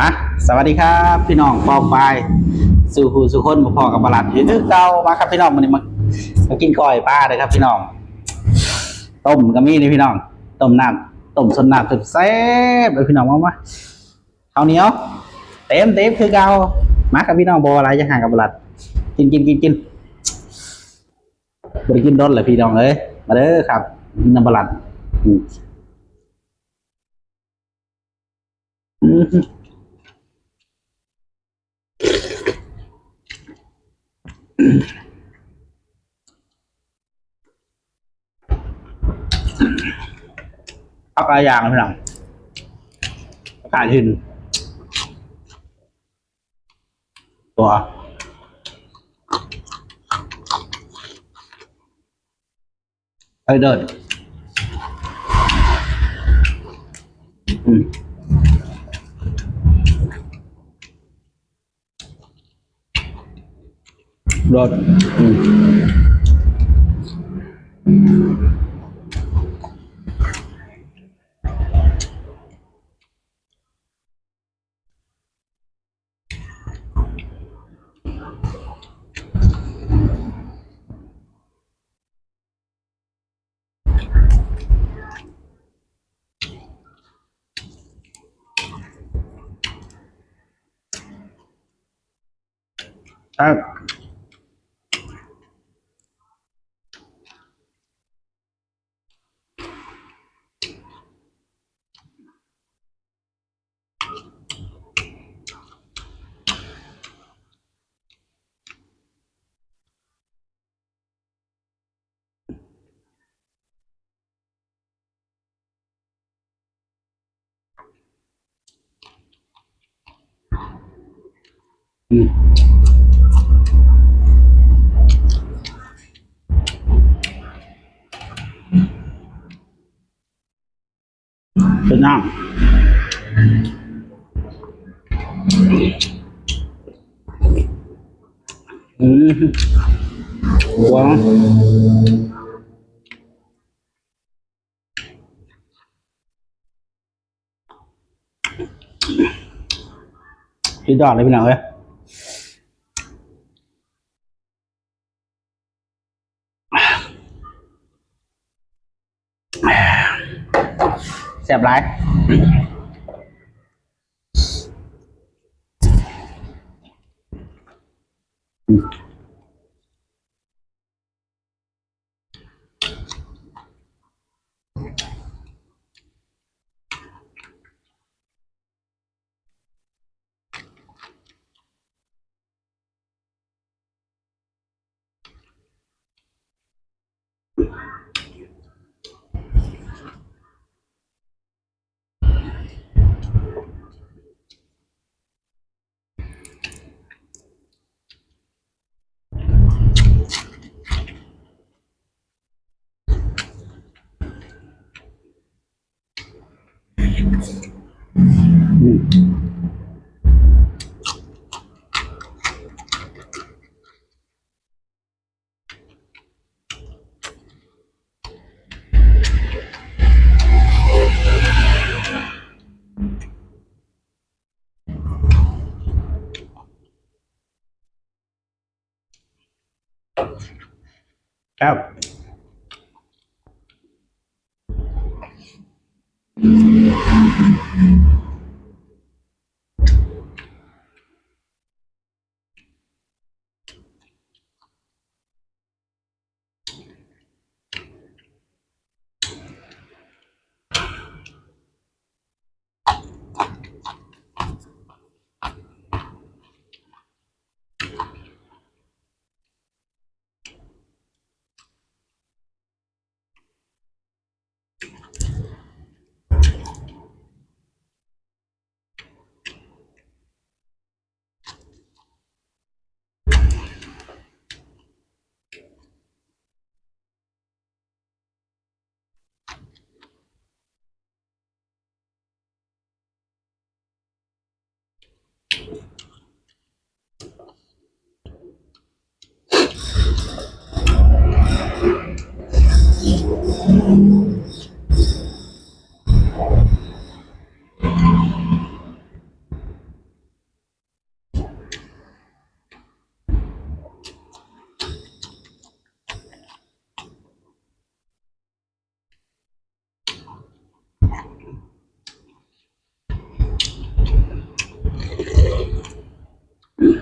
มาสวัสดีครับพี่น้องปองปายสู่หูสู่คนมาพอกับบาลัดอยู่คือเก่ามาครับพี่น้องมันนี้มามากินก้อยปลาเลยครับ พี่น้องต้มก็มีนี่พี่น้องต้มน้ำต้มสนน้ำสุดแซ่บเลยพี่น้องมามาข้าวเหนียวเต็มเต็มคือเก่ามาครับพี่น้องบออะไรจะห่างกับบาลัด กินกินกินกินบริกินรสเลยพี่น้องเอ้ยมาเด้อครับกินน้ำบาลัดอืม อืม เอาปลาย่างพี่น้องอากาศหินตัวไอเดินอืม rồi ừ. à, Ừ. nào, Nam ừ. quá Đi đỏ đây bên nào ấy ซ่บหลายอืม out. Thank you. รอด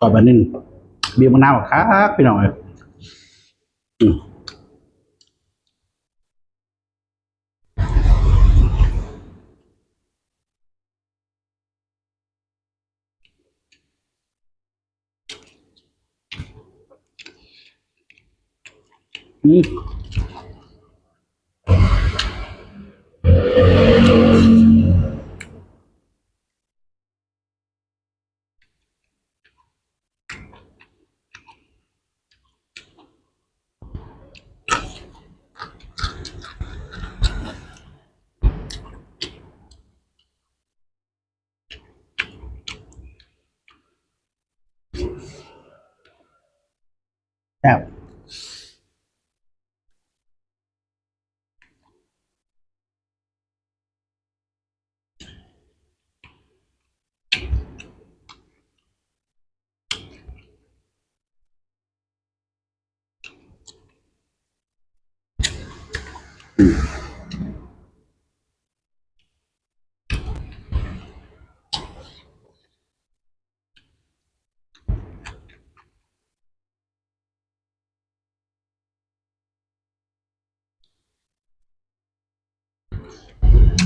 ก่อนบันนึงเบียร์มะนาวครับพี่น่อย out.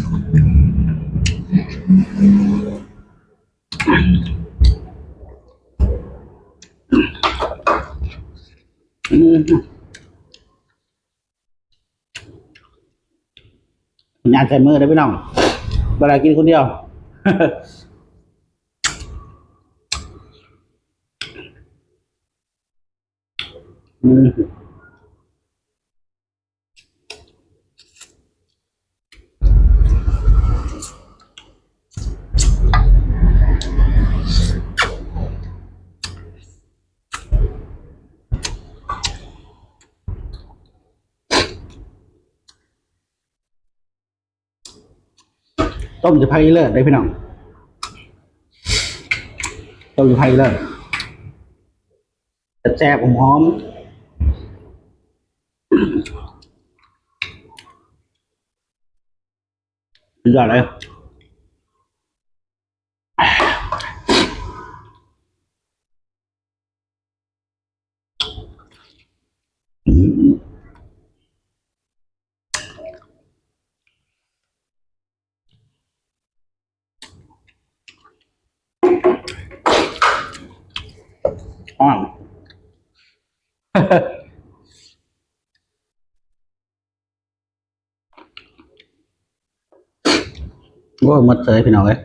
งานใส่มือได้พี่น้องเวลากินคนเดียวอืม ต้มจะไพ่เลิศได้พี่น้อง ต้มจะไพ่เลิศแซ่บหอมสุดยอดเลย อ่อน โอ้หมดเลยพี่น้องเอ้ย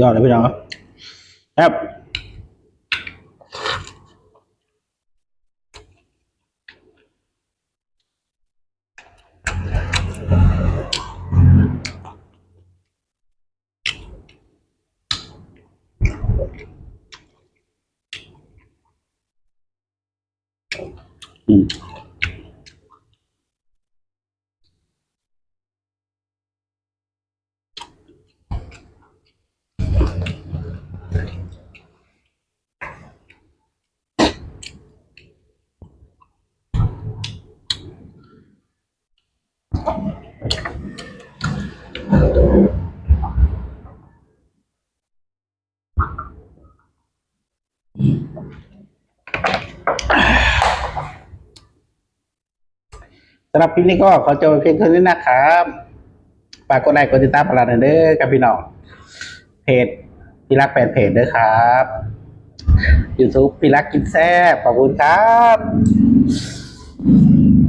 ยอดเลยพี่น้องครับ Falou! ำหรับคลิปนี้ก็ขอจบเพียงเท่านี้นะครับฝากกดไลค์กดติดตามพลังเด้อกับพี่น้องเพจพี่รักแฟนเพจเด้อครับ YouTube พี่รักกินแซ่บขอบคุณครับ